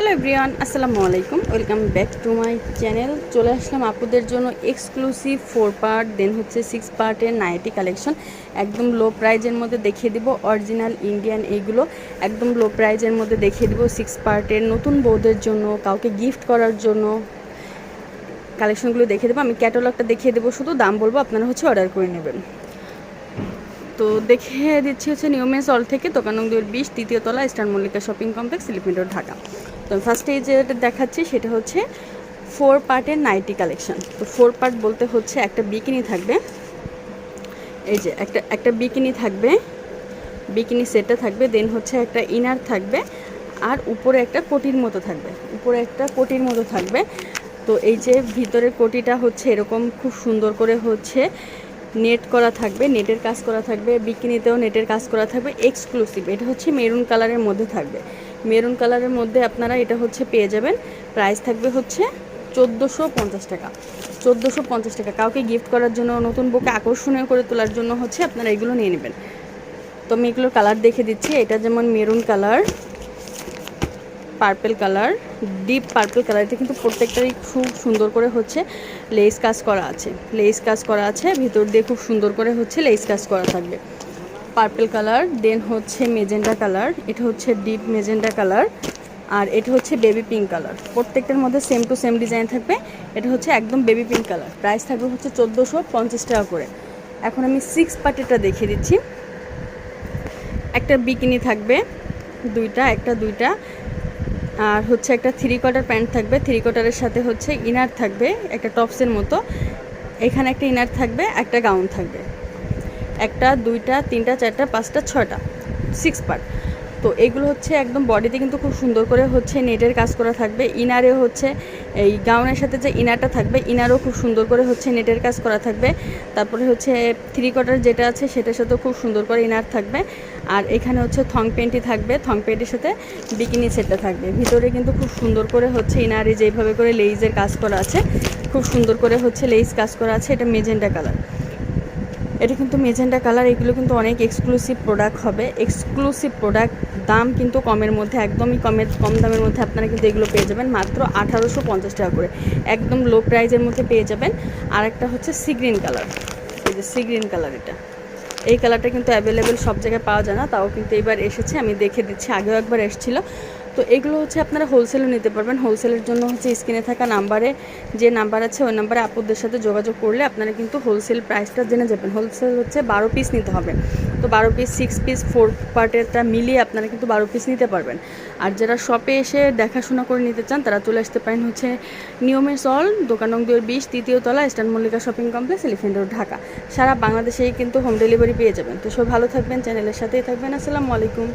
Hello everyone, আসসালামু আলাইকুম। Welcome back to my channel. চলে আসলাম আপুদের জন্য এক্সক্লুসিভ ফোর পার্ট দেন হচ্ছে সিক্স পার্টের নাইটি কালেকশন একদম লো প্রাইজের মধ্যে দেখিয়ে দিব অরিজিনাল ইন্ডিয়ান এইগুলো। একদম লো প্রাইজের মধ্যে দেখিয়ে দিব সিক্স পার্টের নতুন বউদের জন্য, কাউকে গিফট করার জন্য। কালেকশনগুলো দেখিয়ে দেবো, আমি ক্যাটালগটা দেখিয়ে দেবো, শুধু দাম বলব, আপনারা হচ্ছে অর্ডার করে নেবেন। তো দেখিয়ে দিচ্ছি হচ্ছে নিয়মের সল থেকে দোকান বিশ, তৃতীয় তলা Eastern Mallika shopping complex road Dhaka. তো ফার্স্টে যেটা দেখাচ্ছি সেটা হচ্ছে ফোর পার্টের নাইটি কালেকশন তো ফোর পার্ট বলতে হচ্ছে একটা বিকিনি থাকবে। এই যে একটা একটা বিকিনি থাকবে বিকিনি সেটটা থাকবে দেন হচ্ছে একটা ইনার থাকবে, আর উপরে একটা কোটির মতো থাকবে। উপরে একটা কোটির মতো থাকবে। তো এই যে ভিতরের কোটিটা হচ্ছে এরকম খুব সুন্দর করে হচ্ছে নেট করা থাকবে নেটের কাজ করা থাকবে বিকিনিতেও নেটের কাজ করা থাকবে এক্সক্লুসিভ এটা হচ্ছে মেরুন কালারের মধ্যে থাকবে। মেরুন কালারের মধ্যে আপনারা এটা হচ্ছে পেয়ে যাবেন। প্রাইস থাকবে হচ্ছে চোদ্দোশো পঞ্চাশ টাকা। চোদ্দোশো পঞ্চাশ টাকা। কাউকে গিফট করার জন্য, নতুন বুকে আকর্ষণীয় করে তোলার জন্য হচ্ছে আপনারা এগুলো নিয়ে নেবেন। তো আমি এগুলোর কালার দেখে দিচ্ছি। এটা যেমন maroon colour purple colour deep purple colour এটা কিন্তু প্রত্যেকটারই খুব সুন্দর করে হচ্ছে লেস কাজ করা আছে। লেস কাজ করা আছে। ভিতর দিয়ে খুব সুন্দর করে হচ্ছে লেস কাজ করা থাকবে। পার্পেল কালার দেন হচ্ছে মেজেন্ডা কালার এটা হচ্ছে ডিপ মেজেন্ডা কালার আর এটা হচ্ছে বেবি পিঙ্ক কালার প্রত্যেকটার মধ্যে সেম টু সেম ডিজাইন থাকবে। এটা হচ্ছে একদম বেবি পিঙ্ক কালার প্রাইস থাকবে হচ্ছে চোদ্দোশো পঞ্চাশ টাকা করে। এখন আমি সিক্স পার্টেরটা দেখিয়ে দিচ্ছি। একটা বিকিনি থাকবে, দুইটা, একটা দুইটা। আর হচ্ছে একটা থ্রি কোয়ার্টার প্যান্ট থাকবে। থ্রি কোয়ার্টারের সাথে হচ্ছে ইনার থাকবে, একটা টপসের মতো। এখানে একটা ইনার থাকবে, একটা গাউন থাকবে। একটা, দুইটা, তিনটা, চারটা, পাঁচটা, ছয়টা সিক্স পার্ট তো এগুলো হচ্ছে একদম বডিতে কিন্তু খুব সুন্দর করে হচ্ছে নেটের কাজ করা থাকবে। ইনারে হচ্ছে এই গাউনের সাথে যে ইনারটা থাকবে ইনারও খুব সুন্দর করে হচ্ছে নেটের কাজ করা থাকবে। তারপরে হচ্ছে থ্রি কোয়ার্টার যেটা আছে সেটার সাথেও খুব সুন্দর করে ইনার থাকবে। আর এখানে হচ্ছে থং পেন্টি থাকবে। থং পেন্টির সাথে বিকিনি সেটটা থাকবে। ভিতরে কিন্তু খুব সুন্দর করে হচ্ছে ইনারে যেভাবে করে লেইজের কাজ করা আছে, খুব সুন্দর করে হচ্ছে লেইজ কাজ করা আছে। এটা মেজেন্ডা কালার এটা কিন্তু মেজেন্ডা কালার, এগুলো কিন্তু অনেক এক্সক্লুসিভ প্রোডাক্ট হবে। এক্সক্লুসিভ প্রোডাক্ট দাম কিন্তু কমের মধ্যে, একদমই কমের, কম দামের মধ্যে আপনারা কিন্তু এগুলো পেয়ে যাবেন। মাত্র আঠারোশো পঞ্চাশ টাকা করে, একদম লো প্রাইজের মধ্যে পেয়ে যাবেন। আর একটা হচ্ছে সি গ্রিন কালার এই যে সি গ্রিন কালার এটা। এই কালারটা কিন্তু অ্যাভেলেবেল সব জায়গায় পাওয়া যায় না, তাও কিন্তু এবার এসেছে, আমি দেখে দিচ্ছি, আগেও একবার এসেছিল। তো এগুলো হচ্ছে আপনারা হোলসেলে নিতে পারবেন। হোলসেলের জন্য হচ্ছে স্ক্রিনে থাকা নাম্বারে যে নাম্বার আছে, ওই নাম্বারে আপুদের সাথে যোগাযোগ করলে আপনারা কিন্তু হোলসেল প্রাইসটা জেনে যাবেন। হোলসেল হচ্ছে বারো পিস নিতে হবে। তো বারো পিস সিক্স পিস ফোর পার্টেরটা মিলিয়ে আপনারা কিন্তু বারো পিস নিতে পারবেন। আর যারা শপে এসে দেখাশোনা করে নিতে চান, তারা চলে আসতে পারেন হচ্ছে নিয়মের সল দোকান নং দুয়ের বিশ তৃতীয় তলা eastern Mallika shopping complex elephant road Dhaka. সারা বাংলাদেশেই কিন্তু হোম ডেলিভারি পেয়ে যাবেন। তো সব ভালো থাকবেন চ্যানেলের সাথেই থাকবেন। আসসালামু আলাইকুম।